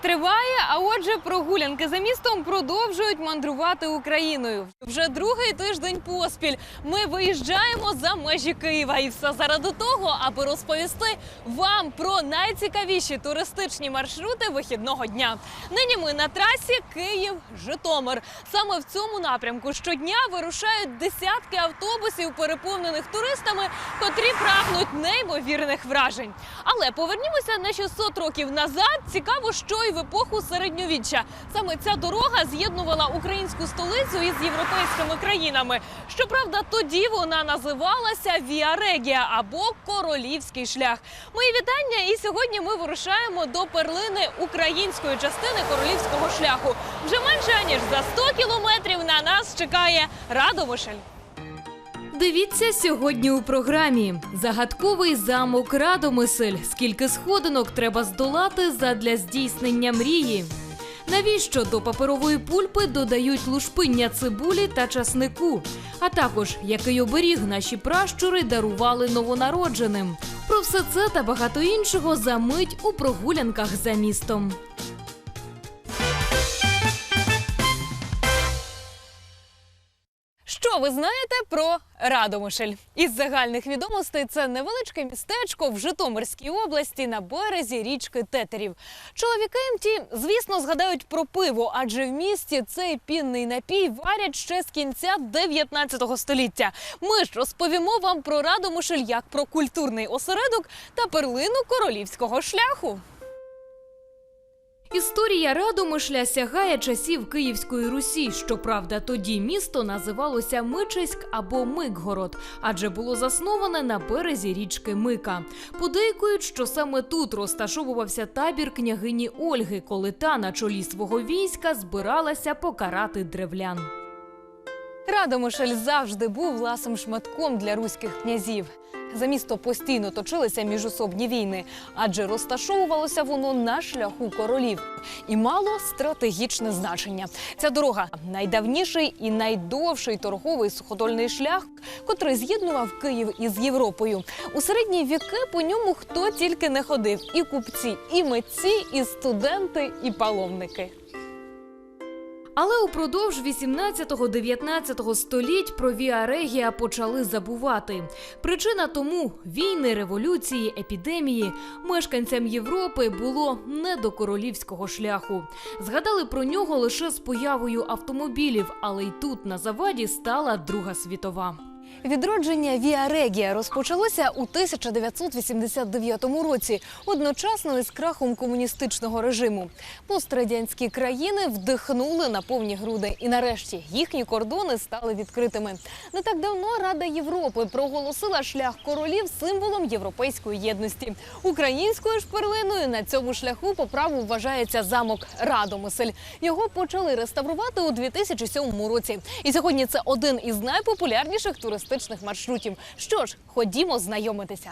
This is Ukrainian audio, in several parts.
триває, отже, прогулянки за містом продовжують мандрувати Україною. Вже другий тиждень поспіль ми виїжджаємо за межі Києва, і все заради того, аби розповісти вам про найцікавіші туристичні маршрути вихідного дня. Нині ми на трасі Київ-Житомир. Саме в цьому напрямку щодня вирушають десятки автобусів, переповнених туристами, котрі прагнуть неймовірних вражень. Але повернімося на 600 років назад. Цікаво, що й в епоху середньовіччя. Саме ця дорога з'єднувала українську столицю із європейськими країнами. Щоправда, тоді вона називалася Віа Регія або Королівський шлях. Мої вітання, і сьогодні ми вирушаємо до перлини української частини королівського шляху. Вже менше ніж за 100 кілометрів на нас чекає Радомишль. Дивіться сьогодні у програмі загадковий замок Радомисель. Скільки сходинок треба здолати задля здійснення мрії? Навіщо до паперової пульпи додають лушпиння цибулі та часнику? А також який оберіг наші пращури дарували новонародженим? Про все це та багато іншого за мить у прогулянках за містом. Що ви знаєте про Радомишль? Із загальних відомостей це невеличке містечко в Житомирській області на березі річки Тетерів. Чоловіки ті, звісно, згадають про пиво, адже в місті цей пінний напій варять ще з кінця 19 століття. Ми ж розповімо вам про Радомишль як про культурний осередок та перлину королівського шляху. Історія Радомишля сягає часів Київської Русі. Щоправда, тоді місто називалося Мичиськ або Микгород, адже було засноване на березі річки Мика. Подейкують, що саме тут розташовувався табір княгині Ольги, коли та на чолі свого війська збиралася покарати древлян. Радомишль завжди був ласим шматком для руських князів. За місто постійно точилися міжособні війни, адже розташовувалося воно на шляху королів і мало стратегічне значення. Ця дорога найдавніший і найдовший торговий суходольний шлях, котрий з'єднував Київ із Європою. У середні віки по ньому хто тільки не ходив: і купці, і митці, і студенти, і паломники. Але упродовж 18-19 століть про віарегія почали забувати. Причина тому війни, революції, епідемії мешканцям Європи було не до королівського шляху. Згадали про нього лише з появою автомобілів, але й тут на заваді стала Друга світова. Відродження Віа Регія розпочалося у 1989 році, одночасно із крахом комуністичного режиму. Пострадянські країни вдихнули на повні груди, і нарешті їхні кордони стали відкритими. Не так давно Рада Європи проголосила шлях королів символом європейської єдності. Українською ж перлиною на цьому шляху по праву вважається замок Радомисель. Його почали реставрувати у 2007 році. І сьогодні це один із найпопулярніших туристичних маршрутів. Що ж, ходімо знайомитися.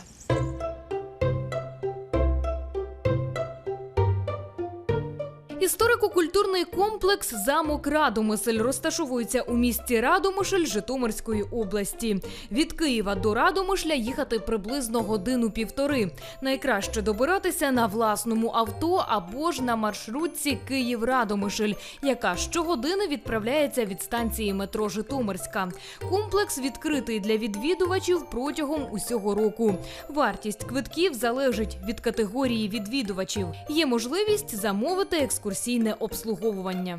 Історико-культурний комплекс Замок Радомисель розташовується у місті Радомишль Житомирської області. Від Києва до Радомишля їхати приблизно годину-півтори. Найкраще добиратися на власному авто або ж на маршрутці Київ-Радомишль, яка щогодини відправляється від станції метро Житомирська. Комплекс відкритий для відвідувачів протягом усього року. Вартість квитків залежить від категорії відвідувачів. Є можливість замовити екскурсійне обслуговування.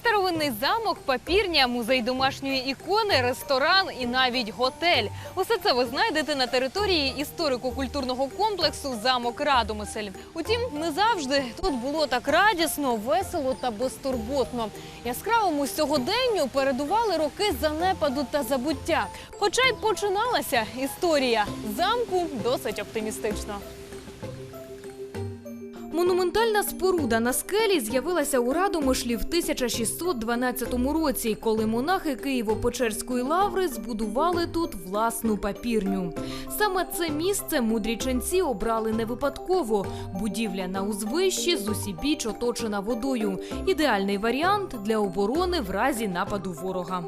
Старовинний замок, папірня, музей домашньої ікони, ресторан і навіть готель. Усе це ви знайдете на території історико-культурного комплексу Замок Радомисель. Утім, не завжди тут було так радісно, весело та безтурботно. Яскравому сьогоденню передували роки занепаду та забуття. Хоча й починалася історія замку досить оптимістично. Монументальна споруда на скелі з'явилася у Радомишлі в 1612 році, коли монахи Києво-Печерської лаври збудували тут власну папірню. Саме це місце мудрі ченці обрали не випадково. Будівля на узвищі з усібіч оточена водою. Ідеальний варіант для оборони в разі нападу ворога.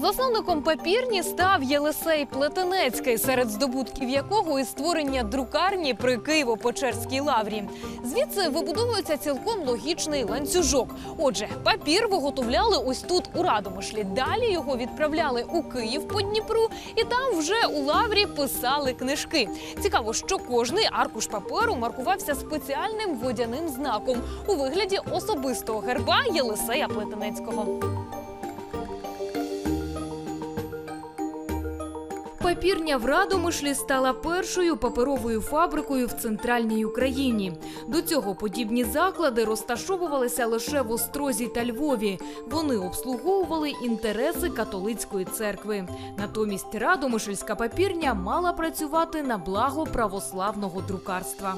Засновником папірні став Єлисей Плетенецький, серед здобутків якого і створення друкарні при Києво-Печерській лаврі. Звідси вибудовується цілком логічний ланцюжок. Отже, папір виготовляли ось тут у Радомишлі. Далі його відправляли у Київ по Дніпру, і там вже у лаврі писали книжки. Цікаво, що кожний аркуш паперу маркувався спеціальним водяним знаком у вигляді особистого герба Єлисея Плетенецького. Папірня в Радомишлі стала першою паперовою фабрикою в центральній Україні. До цього подібні заклади розташовувалися лише в Острозі та Львові. Вони обслуговували інтереси католицької церкви. Натомість Радомишльська папірня мала працювати на благо православного друкарства.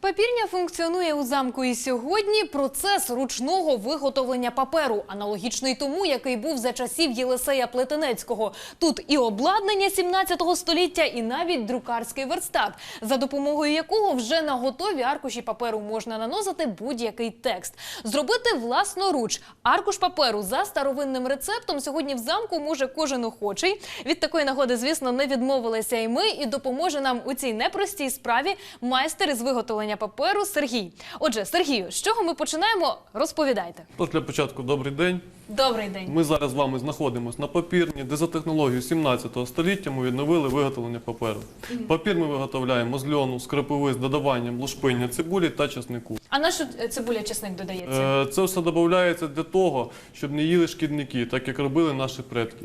Папірня функціонує у замку і сьогодні. Процес ручного виготовлення паперу, аналогічний тому, який був за часів Єлисея Плетенецького. Тут і обладнання 17 століття, і навіть друкарський верстат, за допомогою якого вже на готові аркуші паперу можна наносити будь-який текст. Зробити власноруч аркуш паперу за старовинним рецептом сьогодні в замку може кожен охочий. Від такої нагоди, звісно, не відмовилися і ми, і допоможе нам у цій непростій справі майстер із виготовлення паперу Сергій. Отже, Сергію, з чого ми починаємо? Розповідайте. Тож для початку добрий день. Добрий день. Ми зараз з вами знаходимося на папірні, де за технологією 17 століття ми відновили виготовлення паперу. Папір ми виготовляємо з льону, з крапиви, з додаванням лушпиння цибулі та часнику. А на що цибуля чесник додається? Е, Це все додається для того, щоб не їли шкідники, так як робили наші предки.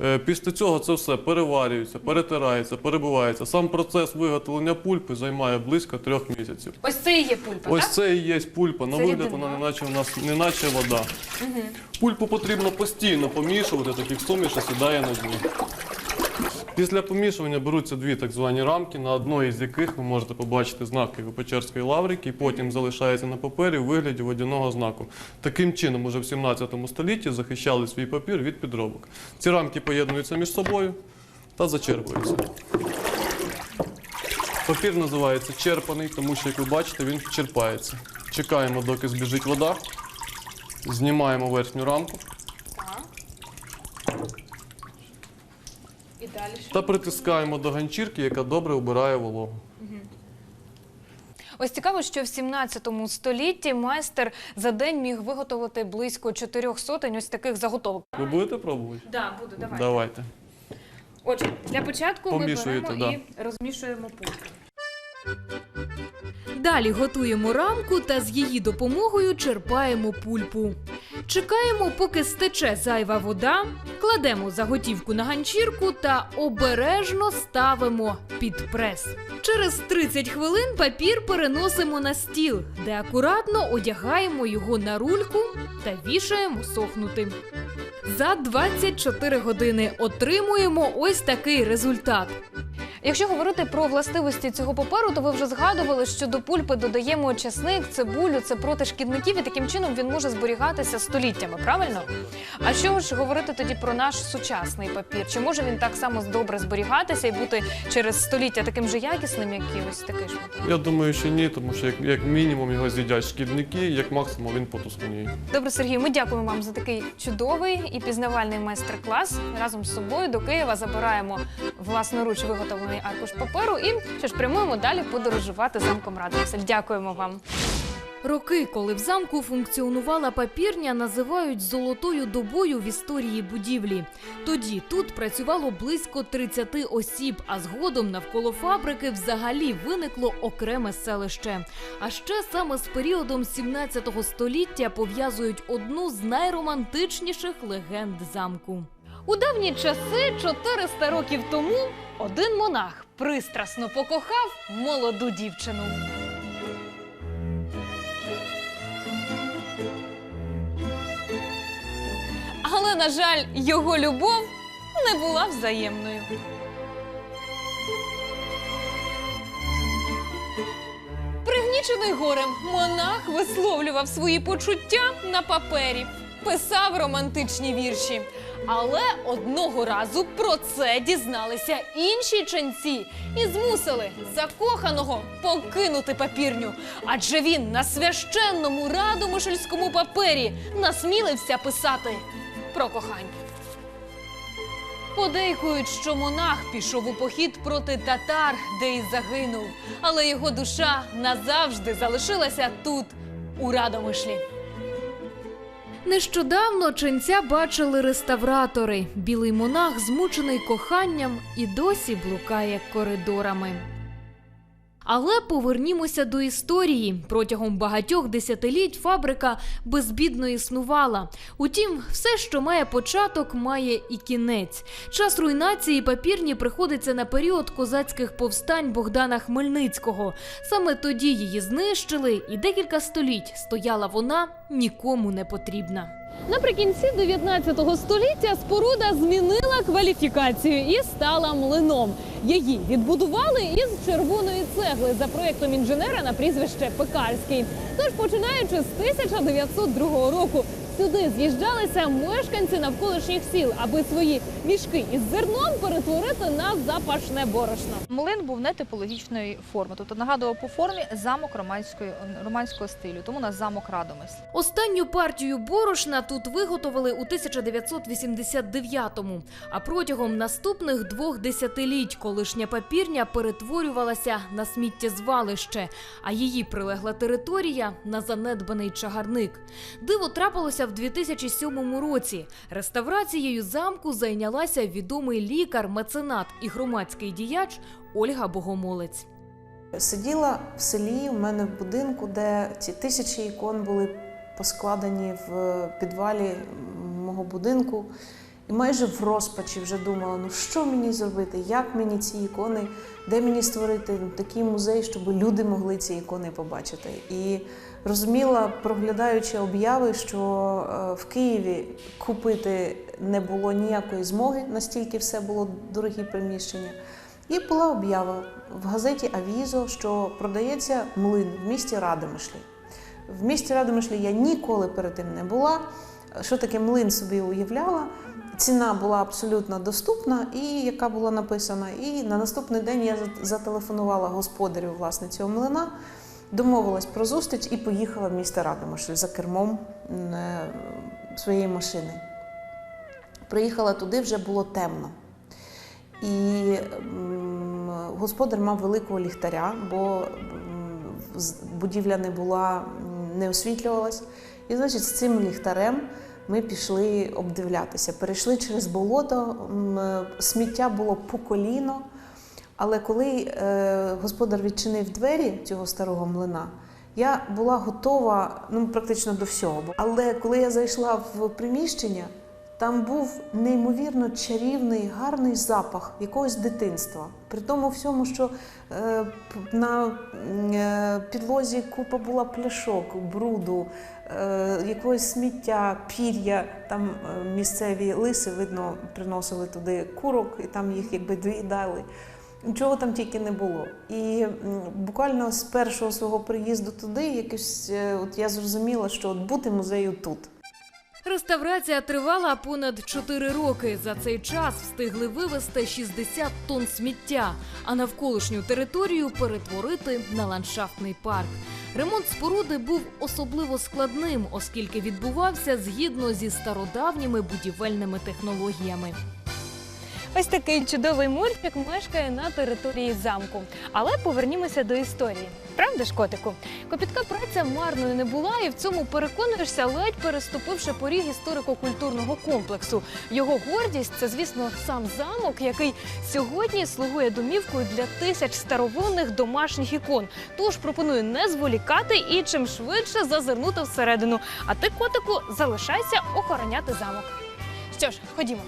Е, Після цього це все переварюється, перетирається, перебувається. Сам процес виготовлення пульпи займає близько трьох місяців. Ось це і є пульпа, Ось так? це і є пульпа. На Це вигляд рідина. вона не наче у нас не наче вода. Пульпу потрібно постійно помішувати, так як суміш сідає на дні. Після помішування беруться дві так звані рамки, на одної з яких ви можете побачити знак Києво-Печерської лаври, який потім залишається на папері у вигляді водяного знаку. Таким чином, уже в 17 столітті захищали свій папір від підробок. Ці рамки поєднуються між собою та зачерпуються. Папір називається черпаний, тому що, як ви бачите, він черпається. Чекаємо, доки збіжить вода. Знімаємо верхню рамку далі що? та притискаємо до ганчірки, яка добре вбирає вологу. Ось цікаво, що в 17 столітті майстер за день міг виготовити близько чотирьох сотень ось таких заготовок. Ви будете пробувати? Да, буду, давай. Давайте. Отже, для початку ми Помішуєте, беремо і розмішуємо пульпу. Далі готуємо рамку та з її допомогою черпаємо пульпу. Чекаємо, поки стече зайва вода, кладемо заготівку на ганчірку та обережно ставимо під прес. Через 30 хвилин папір переносимо на стіл, де акуратно одягаємо його на рульку та вішаємо сохнути. За 24 години отримуємо ось такий результат. Якщо говорити про властивості цього паперу, то ви вже згадували, що до пульпи додаємо чесник, цибулю, це проти шкідників, і таким чином він може зберігатися століттями, правильно? А що ж говорити тоді про наш сучасний папір? Чи може він так само добре зберігатися і бути через століття таким же якісним, як і ось такий ж папір? Я думаю, що ні, тому що як, як мінімум його з'їдять шкідники, як максимум він потускніє. Добре, Сергій, ми дякуємо вам за такий чудовий і пізнавальний майстер-клас. Разом з собою до Києва забираємо власноруч виготовлений аркуш паперу і що ж прямуємо далі подорожувати замком Радомисель. Дякуємо вам. Роки, коли в замку функціонувала папірня, називають золотою добою в історії будівлі. Тоді тут працювало близько 30 осіб, а згодом навколо фабрики взагалі виникло окреме селище. А ще саме з періодом 17 століття пов'язують одну з найромантичніших легенд замку. У давні часи, 400 років тому, один монах пристрасно покохав молоду дівчину. Але, на жаль, його любов не була взаємною. Пригнічений горем, монах висловлював свої почуття на папері, писав романтичні вірші. Але одного разу про це дізналися інші ченці і змусили закоханого покинути папірню. Адже він на священному радомишльському папері насмілився писати про кохання. Подейкують, що монах пішов у похід проти татар, де й загинув. Але його душа назавжди залишилася тут, у Радомишлі. Нещодавно ченця бачили реставратори. Білий монах, змучений коханням, і досі блукає коридорами. Але повернімося до історії. Протягом багатьох десятиліть фабрика безбідно існувала. Утім, все, що має початок, має і кінець. Час руйнації папірні приходиться на період козацьких повстань Богдана Хмельницького. Саме тоді її знищили, і декілька століть стояла вона нікому не потрібна. Наприкінці 19 століття споруда змінила кваліфікацію і стала млином. Її відбудували із червоної цегли за проєктом інженера на прізвище Пекарський. Тож, починаючи з 1902 року, сюди з'їжджалися мешканці навколишніх сіл, аби свої мішки із зерном перетворити на запашне борошно. Млин був не типологічної форми, тобто нагадував по формі замок романської романського стилю, тому у нас замок Радомисл. Останню партію борошна тут виготовили у 1989-му. А протягом наступних двох десятиліть колишня папірня перетворювалася на сміттєзвалище, а її прилегла територія на занедбаний чагарник. Диво трапилося в 2007 році. Реставрацією замку зайнялася відомий лікар, меценат і громадський діяч Ольга Богомолець. Сиділа в селі у мене в будинку, де ці тисячі ікон були поскладені в підвалі мого будинку. І майже в розпачі вже думала, ну що мені зробити, як мені ці ікони, де мені створити такий музей, щоб люди могли ці ікони побачити. І розуміла, проглядаючи обяви, що е, в Києві купити не було ніякої змоги, настільки все було дорогі приміщення. І була об'ява в газеті Авізо, що продається млин в місті Радомишлі. В місті Радомишлі я ніколи перед тим не була. Що таке млин собі уявляла? Ціна була абсолютно доступна, і яка була написана. І на наступний день я зателефонувала господарю власне цього млина, домовилась про зустріч і поїхала в місто Радомишль за кермом е, своєї машини. Приїхала туди, вже було темно. І господар мав великого ліхтаря, бо будівля не була, не освітлювалась. І, значить, з цим ліхтарем ми пішли обдивлятися. Перейшли через болото, е, сміття було по коліно. Але коли е, господар відчинив двері цього старого млина, я була готова ну, практично до всього. Але коли я зайшла в приміщення, там був неймовірно чарівний, гарний запах якогось дитинства. При тому всьому, що е, на е, підлозі купа була пляшок, бруду, якогось сміття, пір'я. Там е, місцеві лиси, видно, приносили туди курок і там їх якби доїдали. Нічого там тільки не було. І буквально з першого свого приїзду туди, якось е, от я зрозуміла, що от бути музею тут. Реставрація тривала понад 4 роки. За цей час встигли вивезти 60 тонн сміття, а навколишню територію перетворити на ландшафтний парк. Ремонт споруди був особливо складним, оскільки відбувався згідно зі стародавніми будівельними технологіями. Ось такий чудовий мультик мешкає на території замку. Але повернімося до історії. Правда ж, котику? Копітка праця марною не була, і в цьому переконуєшся, ледь переступивши поріг історико-культурного комплексу. Його гордість це, звісно, сам замок, який сьогодні слугує домівкою для тисяч старовинних домашніх ікон. Тож пропоную не зволікати і чим швидше зазирнути всередину. А ти, котику, залишайся охороняти замок. Що ж, ходімо.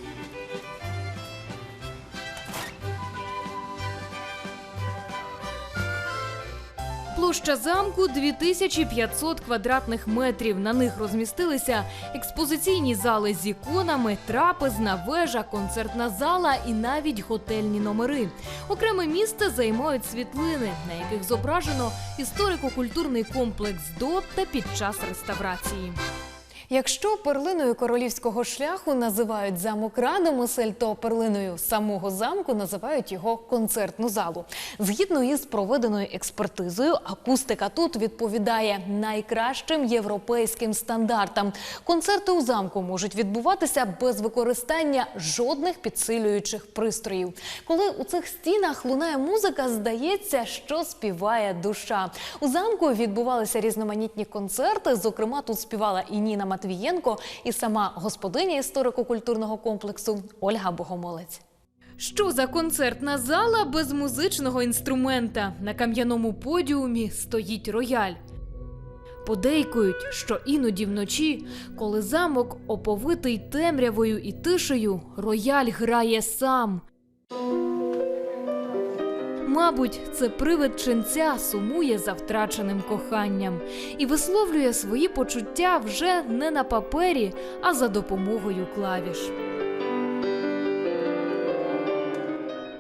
Площа замку 2500 квадратних метрів. На них розмістилися експозиційні зали з іконами, трапезна, вежа, концертна зала і навіть готельні номери. Окреме місце займають світлини, на яких зображено історико-культурний комплекс до та під час реставрації. Якщо перлиною королівського шляху називають замок Радомисель, то перлиною самого замку називають його концертну залу. Згідно із проведеною експертизою, акустика тут відповідає найкращим європейським стандартам. Концерти у замку можуть відбуватися без використання жодних підсилюючих пристроїв. Коли у цих стінах лунає музика, здається, що співає душа. У замку відбувалися різноманітні концерти. Зокрема, тут співала і Ніна Матвієнко, і сама господиня історико-культурного комплексу Ольга Богомолець. Що за концертна зала без музичного інструмента? На кам'яному подіумі стоїть рояль. Подейкують, що іноді вночі, коли замок оповитий темрявою і тишею, рояль грає сам. Мабуть, це привид ченця сумує за втраченим коханням і висловлює свої почуття вже не на папері, а за допомогою клавіш.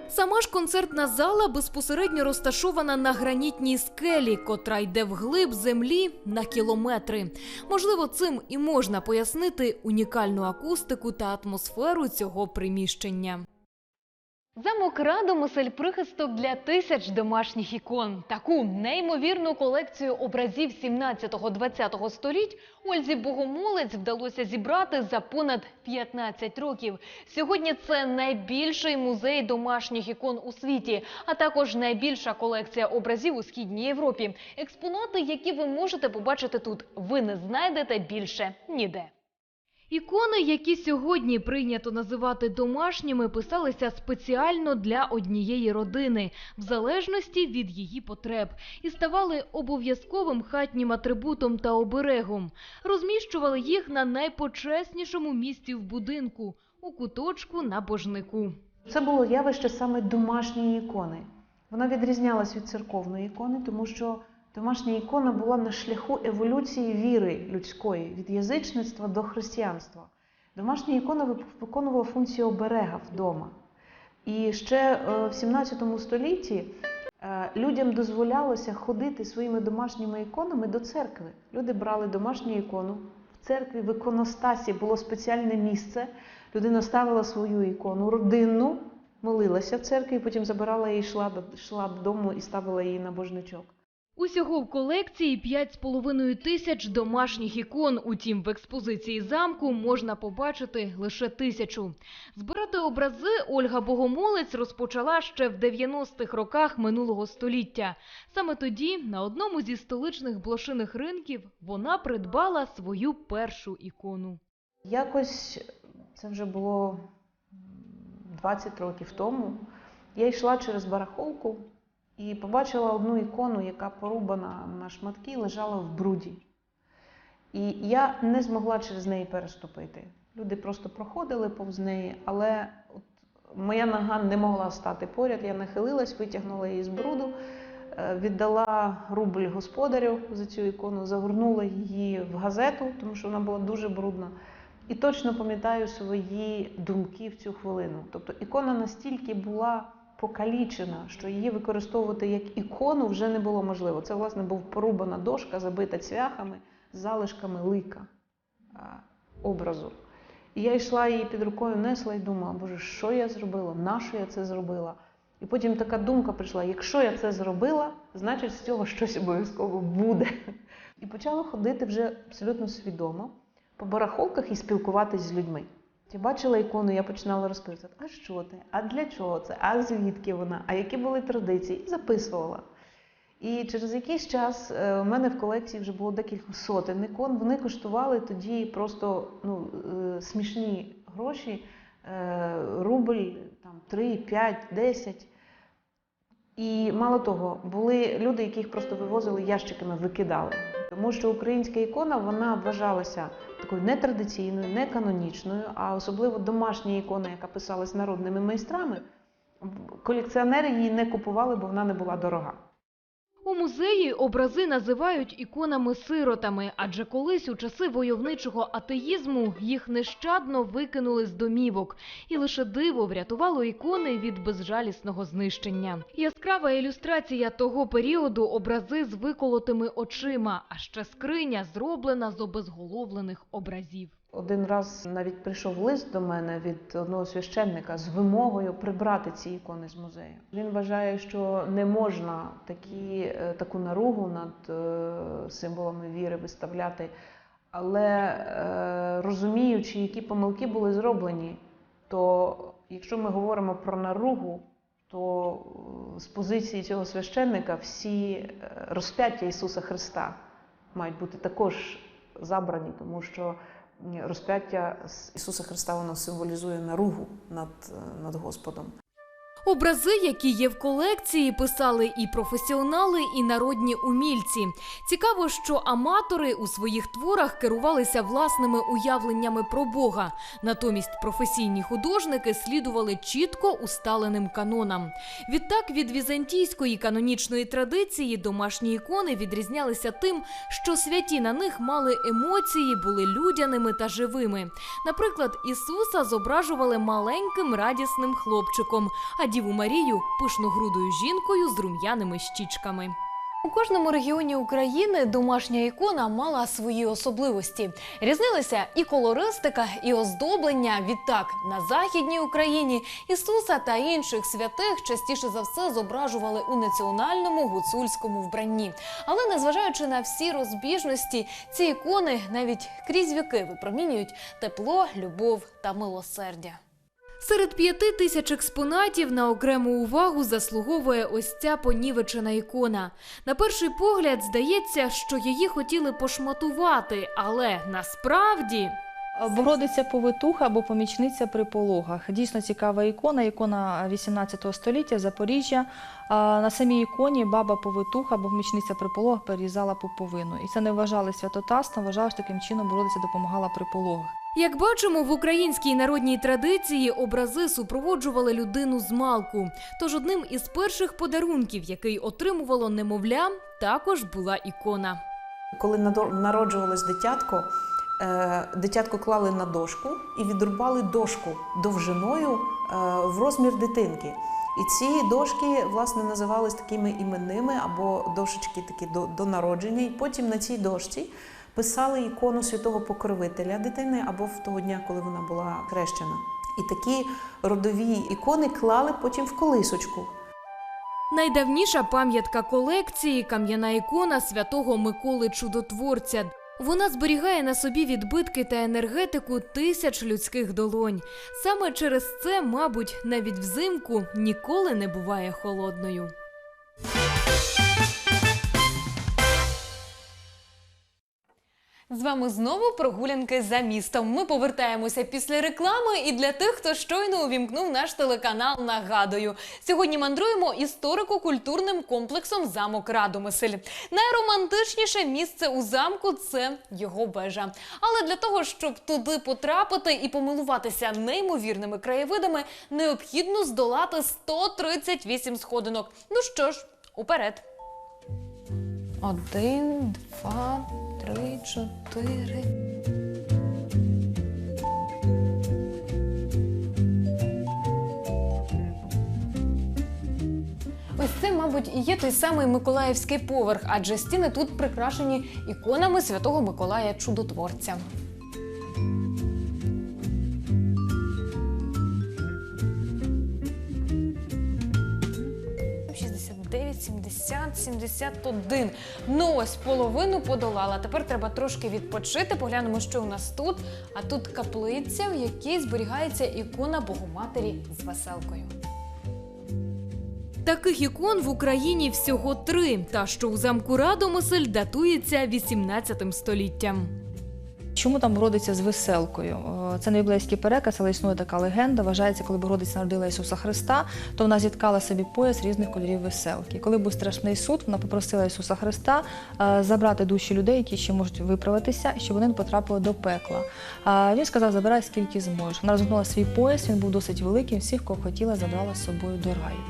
Сама ж концертна зала безпосередньо розташована на гранітній скелі, котра йде вглиб землі на кілометри. Можливо, цим і можна пояснити унікальну акустику та атмосферу цього приміщення. Замок Радомисель – прихисток для тисяч домашніх ікон. Таку неймовірну колекцію образів 17-20 століть Ользі Богомолець вдалося зібрати за понад 15 років. Сьогодні це найбільший музей домашніх ікон у світі, а також найбільша колекція образів у східній Європі. Експонати, які ви можете побачити тут, ви не знайдете більше ніде. Ікони, які сьогодні прийнято називати домашніми, писалися спеціально для однієї родини, в залежності від її потреб, і ставали обов'язковим хатнім атрибутом та оберегом. Розміщували їх на найпочеснішому місці в будинку у куточку на божнику. Це було явище саме домашньої ікони. Вона відрізнялась від церковної ікони, тому що домашня ікона була на шляху еволюції віри людської від язичництва до християнства. Домашня ікона виконувала функцію оберега вдома. І ще е, в 17 столітті е, людям дозволялося ходити своїми домашніми іконами до церкви. Люди брали домашню ікону. В церкві в іконостасі було спеціальне місце. Людина ставила свою ікону родинну, молилася в церкві, потім забирала її, йшла, йшла додому і ставила її на божничок. Усього в колекції 5,5 тисяч домашніх ікон. Утім, в експозиції замку можна побачити лише тисячу. Збирати образи Ольга Богомолець розпочала ще в 90-х роках минулого століття. Саме тоді, на одному зі столичних блошиних ринків, вона придбала свою першу ікону. Якось це вже було м, 20 років тому. Я йшла через барахолку і побачила одну ікону, яка порубана на шматки, лежала в бруді. І я не змогла через неї переступити. Люди просто проходили повз неї, але от моя нога не могла стати поряд. Я нахилилась, витягнула її з бруду, е, віддала рубль господарю за цю ікону, загорнула її в газету, тому що вона була дуже брудна. І точно пам'ятаю свої думки в цю хвилину. Тобто ікона настільки була покалічена, що її використовувати як ікону вже не було можливо. Це, власне, був порубана дошка, забита цвяхами, залишками лика образу. І я йшла її під рукою, несла і думала, боже, що я зробила? Нащо я це зробила? І потім така думка прийшла: якщо я це зробила, значить з цього щось обов'язково буде. І почала ходити вже абсолютно свідомо по барахолках і спілкуватись з людьми. Я бачила ікону, я починала розписувати, а що ти, а для чого це, а звідки вона, а які були традиції, і записувала. І через якийсь час е, у мене в колекції вже було декілька сотень ікон. Вони коштували тоді просто ну, е, смішні гроші, е, рубль там, 3, 5, 10. І мало того, були люди, яких просто вивозили ящиками, викидали. Тому що українська ікона вона вважалася такою нетрадиційною, не канонічною, а особливо домашня ікона, яка писалась народними майстрами, колекціонери її не купували, бо вона не була дорога. У музеї образи називають іконами-сиротами, адже колись у часи войовничого атеїзму їх нещадно викинули з домівок, і лише диво врятувало ікони від безжалісного знищення. Яскрава ілюстрація того періоду образи з виколотими очима, а ще скриня зроблена з обезголовлених образів. Один раз навіть прийшов лист до мене від одного священника з вимогою прибрати ці ікони з музею. Він вважає, що не можна такі, е, таку наругу над е, символами віри виставляти, але е, розуміючи, які помилки були зроблені, то якщо ми говоримо про наругу, то з позиції цього священника всі розп'яття Ісуса Христа мають бути також забрані, тому що розп'яття Ісуса Христа воно символізує наругу над, е, над Господом. Образи, які є в колекції, писали і професіонали, і народні умільці. Цікаво, що аматори у своїх творах керувалися власними уявленнями про Бога. Натомість професійні художники слідували чітко усталеним канонам. Відтак від візантійської канонічної традиції домашні ікони відрізнялися тим, що святі на них мали емоції, були людяними та живими. Наприклад, Ісуса зображували маленьким радісним хлопчиком, а Діву Марію пишногрудою жінкою з рум'яними щічками. У кожному регіоні України домашня ікона мала свої особливості. Різнилися і колористика, і оздоблення. Відтак на західній Україні Ісуса та інших святих частіше за все зображували у національному гуцульському вбранні. Але незважаючи на всі розбіжності, ці ікони навіть крізь віки випромінюють тепло, любов та милосердя. Серед п'яти тисяч експонатів на окрему увагу заслуговує ось ця понівечена ікона. На перший погляд здається, що її хотіли пошматувати, але насправді. Богородиця Повитуха або помічниця при пологах. Дійсно цікава ікона, ікона 18 століття Запоріжжя. На самій іконі баба Повитуха або помічниця при пологах перерізала пуповину. І це не вважали святотатством, вважали, що таким чином Богородиця допомагала при пологах. Як бачимо, в українській народній традиції образи супроводжували людину з малку. Тож одним із перших подарунків, який отримувало немовля, також була ікона. Коли народжувалось дитятко, дитятко клали на дошку і відрубали дошку довжиною е, в розмір дитинки. І ці дошки власне називались такими іменними або дошечки такі до, до народження. І потім на цій дошці писали ікону святого покровителя дитини або в того дня, коли вона була хрещена. І такі родові ікони клали потім в колисочку. Найдавніша пам'ятка колекції кам'яна ікона святого Миколи Чудотворця. Вона зберігає на собі відбитки та енергетику тисяч людських долонь. Саме через це, мабуть, навіть взимку ніколи не буває холодною. З вами знову прогулянки за містом. Ми повертаємося після реклами. І для тих, хто щойно увімкнув наш телеканал, нагадую. Сьогодні мандруємо історико-культурним комплексом замок Радомисель. Найромантичніше місце у замку це його вежа. Але для того, щоб туди потрапити і помилуватися неймовірними краєвидами, необхідно здолати 138 сходинок. Ну що ж, уперед. Один, два, три, чотири. Ось це, мабуть, і є той самий Миколаївський поверх, адже стіни тут прикрашені іконами святого Миколая Чудотворця. «69, 70, 71. Ну ось половину подолала. Тепер треба трошки відпочити. Поглянемо, що у нас тут. А тут каплиця, в якій зберігається ікона Богоматері з веселкою. Таких ікон в Україні всього три, та що у замку Радомисель датується 18 століттям. Чому там Богородиця з веселкою? Е, Це не біблейський переказ, але існує така легенда. Вважається, коли Богородиця народила Ісуса Христа, то вона зіткала собі пояс різних кольорів веселки. Коли був страшний суд, вона попросила Ісуса Христа е, забрати душі людей, які ще можуть виправитися, щоб вони не потрапили до пекла. Він сказав, забирай скільки зможеш. Вона розгорнула свій пояс, він був досить великий, всіх, кого хотіла, забрала з собою до раю.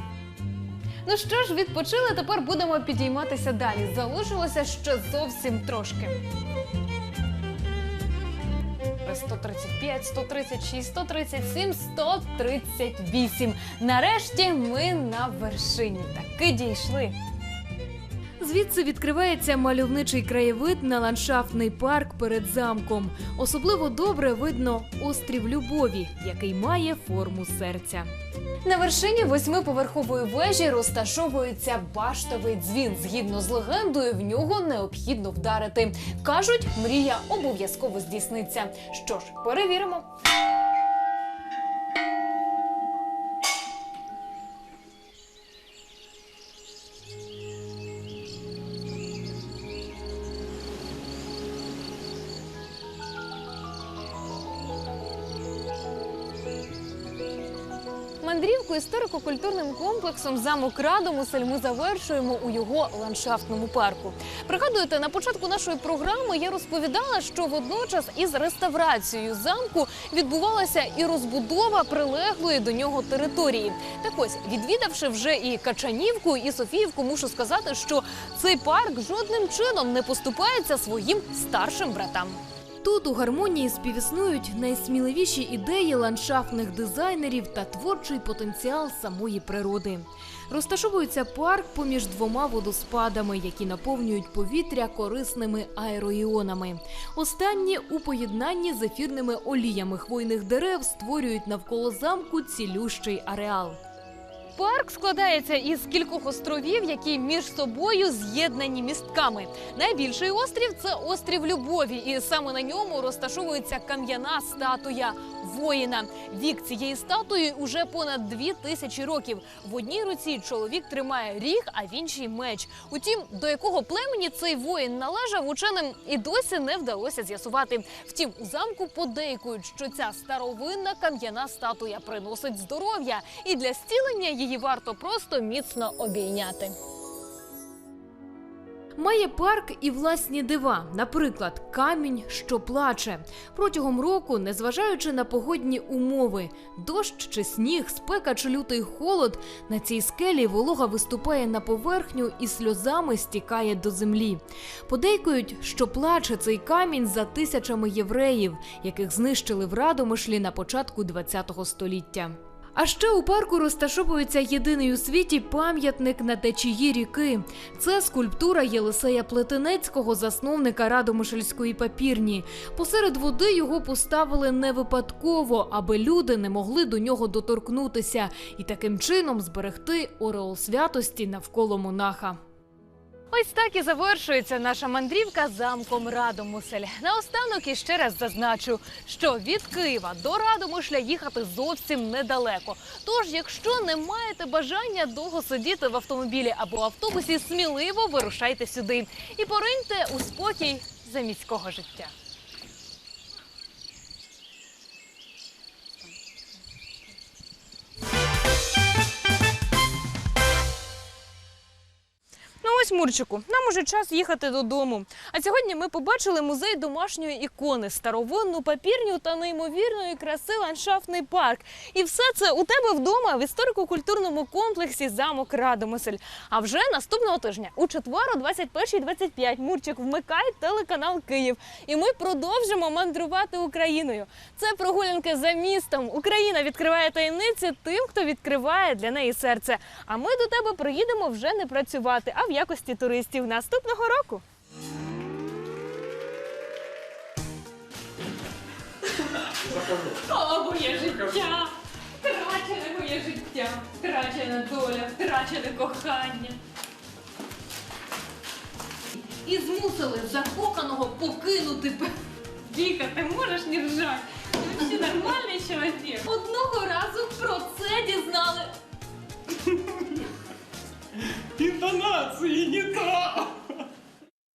Ну що ж, відпочили, тепер будемо підійматися далі. Залишилося ще зовсім трошки. 135, 136, 137, 138. Нарешті ми на вершині. Таки дійшли. Звідси відкривається мальовничий краєвид на ландшафтний парк перед замком. Особливо добре видно острів Любові, який має форму серця. На вершині восьмиповерхової вежі розташовується баштовий дзвін. Згідно з легендою, в нього необхідно вдарити. Кажуть, мрія обов'язково здійсниться. Що ж, перевіримо. Мандрівку історико-культурним комплексом замок Радомусель ми завершуємо у його ландшафтному парку. Пригадуєте, на початку нашої програми я розповідала, що водночас із реставрацією замку відбувалася і розбудова прилеглої до нього території. Так ось, відвідавши вже і Качанівку, і Софіївку, мушу сказати, що цей парк жодним чином не поступається своїм старшим братам. Тут у гармонії співіснують найсміливіші ідеї ландшафтних дизайнерів та творчий потенціал самої природи. Розташовується парк поміж двома водоспадами, які наповнюють повітря корисними аероіонами. Останні у поєднанні з ефірними оліями хвойних дерев створюють навколо замку цілющий ареал. Парк складається із кількох островів, які між собою з'єднані містками. Найбільший острів це острів Любові, і саме на ньому розташовується кам'яна статуя воїна. Вік цієї статуї уже понад дві тисячі років. В одній руці чоловік тримає ріг, а в іншій меч. Утім, до якого племені цей воїн належав, ученим і досі не вдалося з'ясувати. Втім, у замку подейкують, що ця старовинна кам'яна статуя приносить здоров'я, і для зцілення її варто просто міцно обійняти. Має парк і власні дива, наприклад, камінь, що плаче. Протягом року, незважаючи на погодні умови, дощ чи сніг, спека чи лютий холод, на цій скелі волога виступає на поверхню і сльозами стікає до землі. Подейкують, що плаче цей камінь за тисячами євреїв, яких знищили в Радомишлі на початку ХХ століття. А ще у парку розташовується єдиний у світі пам'ятник на течії ріки. Це скульптура Єлисея Плетенецького, засновника Радомишльської папірні. Посеред води його поставили не випадково, аби люди не могли до нього доторкнутися і таким чином зберегти ореол святості навколо монаха. Ось так і завершується наша мандрівка замком Радомусель. Наостанок іще раз зазначу, що від Києва до Радомишля їхати зовсім недалеко. Тож, якщо не маєте бажання довго сидіти в автомобілі або автобусі, сміливо вирушайте сюди і пориньте у спокій заміського життя. Ось Мурчику, нам уже час їхати додому. А сьогодні ми побачили музей домашньої ікони, старовинну папірню та неймовірної краси ландшафтний парк. І все це у тебе вдома в історико-культурному комплексі замок Радомисель. А вже наступного тижня у четвер о 21.25 Мурчик вмикає телеканал Київ. І ми продовжимо мандрувати Україною. Це прогулянки за містом. Україна відкриває таємниці тим, хто відкриває для неї серце. А ми до тебе приїдемо вже не працювати, а в якості туристів наступного року. О, моє життя! Втрачене моє життя, втрачена доля, втрачене кохання. І змусили закоханого покинути Віка, ти можеш не ржати? Ти ще нормальний чоловік. Одного разу про це дізнали. Інтонації не та!